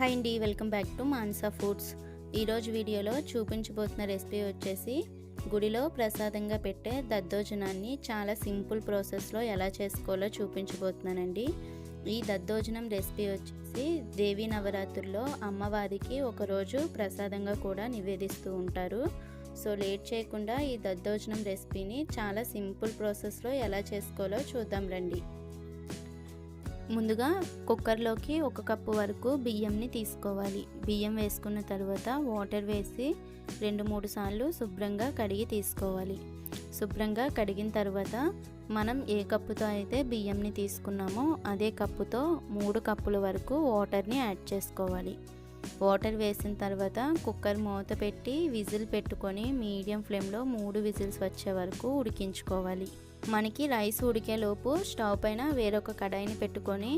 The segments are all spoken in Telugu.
హాయ్ అండి welcome back to Mansa foods. ఈరోజు వీడియోలో చూపించబోతున్న రెసిపీ వచ్చేసి గుడిలో ప్రసాదంగా పెట్టే దద్దోజనాన్ని చాలా సింపుల్ ప్రాసెస్లో ఎలా చేసుకోవాలో చూపించబోతున్నానండి. ఈ దద్దోజనం రెసిపీ వచ్చేసి దేవీ నవరాత్రుల్లో అమ్మవారికి ఒకరోజు ప్రసాదంగా కూడా నివేదిస్తూ ఉంటారు. సో లేట్ చేయకుండా ఈ దద్దోజనం రెసిపీని చాలా సింపుల్ ప్రాసెస్లో ఎలా చేసుకోవాలో చూద్దాం రండి. ముందుగా కుక్కర్లోకి ఒక కప్పు వరకు బియ్యంని తీసుకోవాలి. బియ్యం వేసుకున్న తర్వాత వాటర్ వేసి రెండు మూడు సార్లు శుభ్రంగా కడిగి తీసుకోవాలి. శుభ్రంగా కడిగిన తర్వాత మనం ఏ కప్పుతో అయితే బియ్యంని తీసుకున్నామో అదే కప్పుతో మూడు కప్పుల వరకు వాటర్ని యాడ్ చేసుకోవాలి. వాటర్ వేసిన తర్వాత కుక్కర్ మూత పెట్టి విజిల్ పెట్టుకొని మీడియం ఫ్లేమ్లో మూడు విజిల్స్ వచ్చే వరకు ఉడికించుకోవాలి. మనకి రైస్ ఉడికేలోపు స్టవ్ పైన వేరొక కడాయిని పెట్టుకొని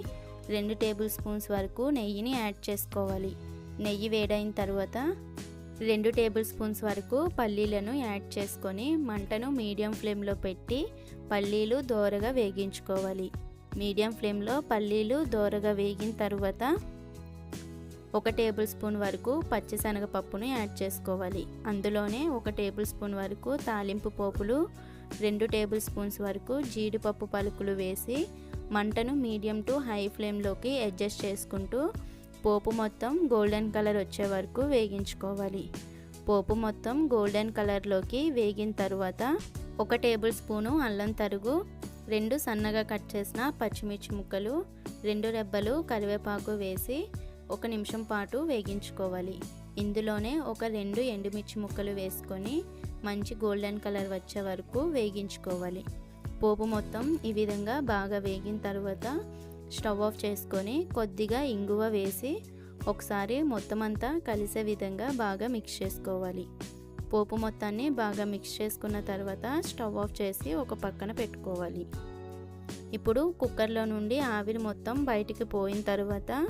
రెండు టేబుల్ స్పూన్స్ వరకు నెయ్యిని యాడ్ చేసుకోవాలి. నెయ్యి వేడైన తర్వాత రెండు టేబుల్ స్పూన్స్ వరకు పల్లీలను యాడ్ చేసుకొని మంటను మీడియం ఫ్లేమ్లో పెట్టి పల్లీలు దోరగా వేగించుకోవాలి. మీడియం ఫ్లేమ్లో పల్లీలు దోరగా వేగిన తర్వాత ఒక టేబుల్ స్పూన్ వరకు పచ్చిశనగపప్పును యాడ్ చేసుకోవాలి. అందులోనే ఒక టేబుల్ స్పూన్ వరకు తాలింపు పోపులు రెండు టేబుల్ స్పూన్స్ వరకు జీడిపప్పు పలుకులు వేసి మంటను మీడియం టు హై ఫ్లేమ్లోకి అడ్జస్ట్ చేసుకుంటూ పోపు మొత్తం గోల్డెన్ కలర్ వచ్చే వరకు వేగించుకోవాలి. పోపు మొత్తం గోల్డెన్ కలర్లోకి వేగిన తర్వాత ఒక టేబుల్ స్పూను అల్లం తరుగు రెండు సన్నగా కట్ చేసిన పచ్చిమిర్చి ముక్కలు రెండు రెబ్బలు కరివేపాకు వేసి ఒక నిమిషం పాటు వేగించుకోవాలి. ఇందులోనే ఒక రెండు ఎండుమిర్చి ముక్కలు వేసుకొని మంచి గోల్డెన్ కలర్ వచ్చే వరకు వేగించుకోవాలి. పోపు మొత్తం ఈ విధంగా బాగా వేగిన తర్వాత స్టవ్ ఆఫ్ చేసుకొని కొద్దిగా ఇంగువ వేసి ఒకసారి మొత్తం అంతా కలిసే విధంగా బాగా మిక్స్ చేసుకోవాలి. పోపు మొత్తాన్ని బాగా మిక్స్ చేసుకున్న తర్వాత స్టవ్ ఆఫ్ చేసి ఒక పక్కన పెట్టుకోవాలి. ఇప్పుడు కుక్కర్లో నుండి ఆవిరి మొత్తం బయటికి పోయిన తర్వాత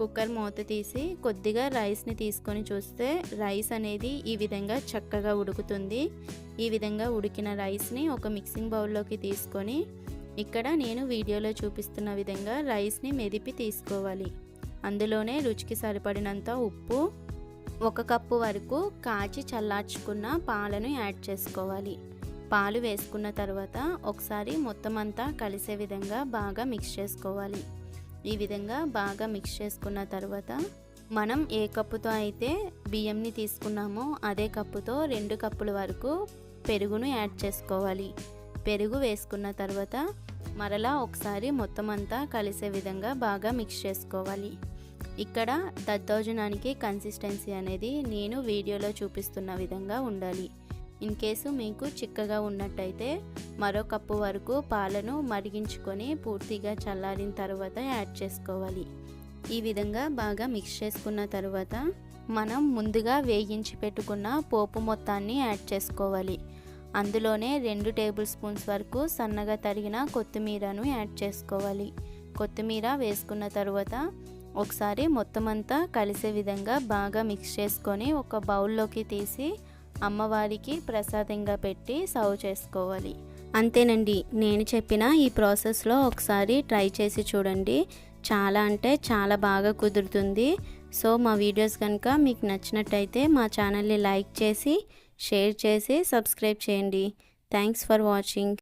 కుక్కర్ మూత తీసి కొద్దిగా రైస్ని తీసుకొని చూస్తే రైస్ అనేది ఈ విధంగా చక్కగా ఉడుకుతుంది. ఈ విధంగా ఉడికిన రైస్ని ఒక మిక్సింగ్ బౌల్లోకి తీసుకొని ఇక్కడ నేను వీడియోలో చూపిస్తున్న విధంగా రైస్ని మెదిపి తీసుకోవాలి. అందులోనే రుచికి సరిపడినంత ఉప్పు ఒక కప్పు వరకు కాచి చల్లార్చుకున్న పాలను యాడ్ చేసుకోవాలి. పాలు వేసుకున్న తర్వాత ఒకసారి మొత్తం అంతా కలిసే విధంగా బాగా మిక్స్ చేసుకోవాలి. ఈ విధంగా బాగా మిక్స్ చేసుకున్న తర్వాత మనం ఏ కప్పుతో అయితే బియ్యంని తీసుకున్నామో అదే కప్పుతో రెండు కప్పుల వరకు పెరుగును యాడ్ చేసుకోవాలి. పెరుగు వేసుకున్న తర్వాత మరలా ఒకసారి మొత్తం అంతా కలిసే విధంగా బాగా మిక్స్ చేసుకోవాలి. ఇక్కడ దద్దోజనానికి కన్సిస్టెన్సీ అనేది నేను వీడియోలో చూపిస్తున్న విధంగా ఉండాలి. ఇన్ కేసు మీకు చిక్కగా ఉన్నట్టయితే మరో కప్పు వరకు పాలను మరిగించుకొని పూర్తిగా చల్లారిన తర్వాత యాడ్ చేసుకోవాలి. ఈ విధంగా బాగా మిక్స్ చేసుకున్న తర్వాత మనం ముందుగా వేగించి పెట్టుకున్న పోపు మొత్తాన్ని యాడ్ చేసుకోవాలి. అందులోనే రెండు టేబుల్ స్పూన్స్ వరకు సన్నగా తరిగిన కొత్తిమీరను యాడ్ చేసుకోవాలి. కొత్తిమీర వేసుకున్న తర్వాత ఒకసారి మొత్తం అంతా కలిసే విధంగా బాగా మిక్స్ చేసుకొని ఒక బౌల్లోకి తీసి అమ్మవారికి ప్రసాదంగా పెట్టి సర్వ్ చేసుకోవాలి. అంతేనండి. నేను చెప్పిన ఈ ప్రాసెస్లో ఒకసారి ట్రై చేసి చూడండి. చాలా అంటే చాలా బాగా కుదురుతుంది. సో మా వీడియోస్ కనుక మీకు నచ్చినట్టయితే మా ఛానల్ని లైక్ చేసి షేర్ చేసి సబ్స్క్రైబ్ చేయండి. Thanks for watching.